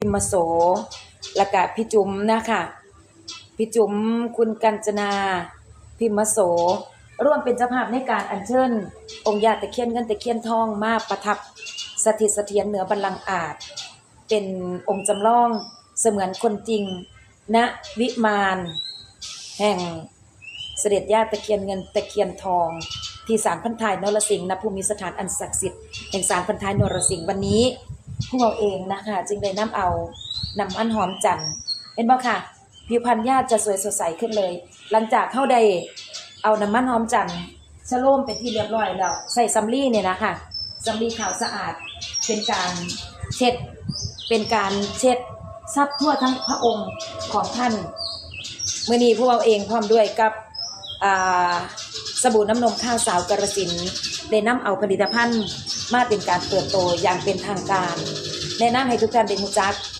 พิมโสและกะพี่จุ๋มนะคะพี่จุ๋มคุณกัญจนา พิมโส ร่วมเป็นเจ้าภาพในการอัญเชิญ องค์ญาติตะเคียนเงินตะเคียนทองมาประทับสถิตเสถียรเหนือบัลลังก์อาจ เป็นองค์จำลองเสมือนคนจริง ณวิมานแห่งเสด็จยาตะเคียนเงินตะเคียนทอง ที่ศาลพันท้ายนรสิงห์ณภูมิสถานอันศักดิ์สิทธิ์แห่งศาลพันท้ายนรสิงห์วันนี้ พวกเราเองนะคะ จึงได้นำเอานำอันหอมจันทร์เห็นบ่ค่ะ ผิวพรรณญาติจะสวยสดใสขึ้นเลย หลังจากเข้าได้เอาน้ำมันหอมจันทร์ชะโลมเป็นที่เรียบร้อยแล้วใส่ซัมลี่เนี่ยนะคะซัมลี่ขาวสะอาดเป็นการเช็ด เป็นการเช็ดซับทั่วทั้งพระองค์ของท่านเมื่อนี้พวกเราเองพร้อมด้วยกับอ่าสบู่น้ำนมข้าวสาวกระสินได้นำเอาผลิตภัณฑ์ มาเป็นการเติบโตอย่างเป็นทางการ แนะนำให้ทุกท่านได้รู้จัก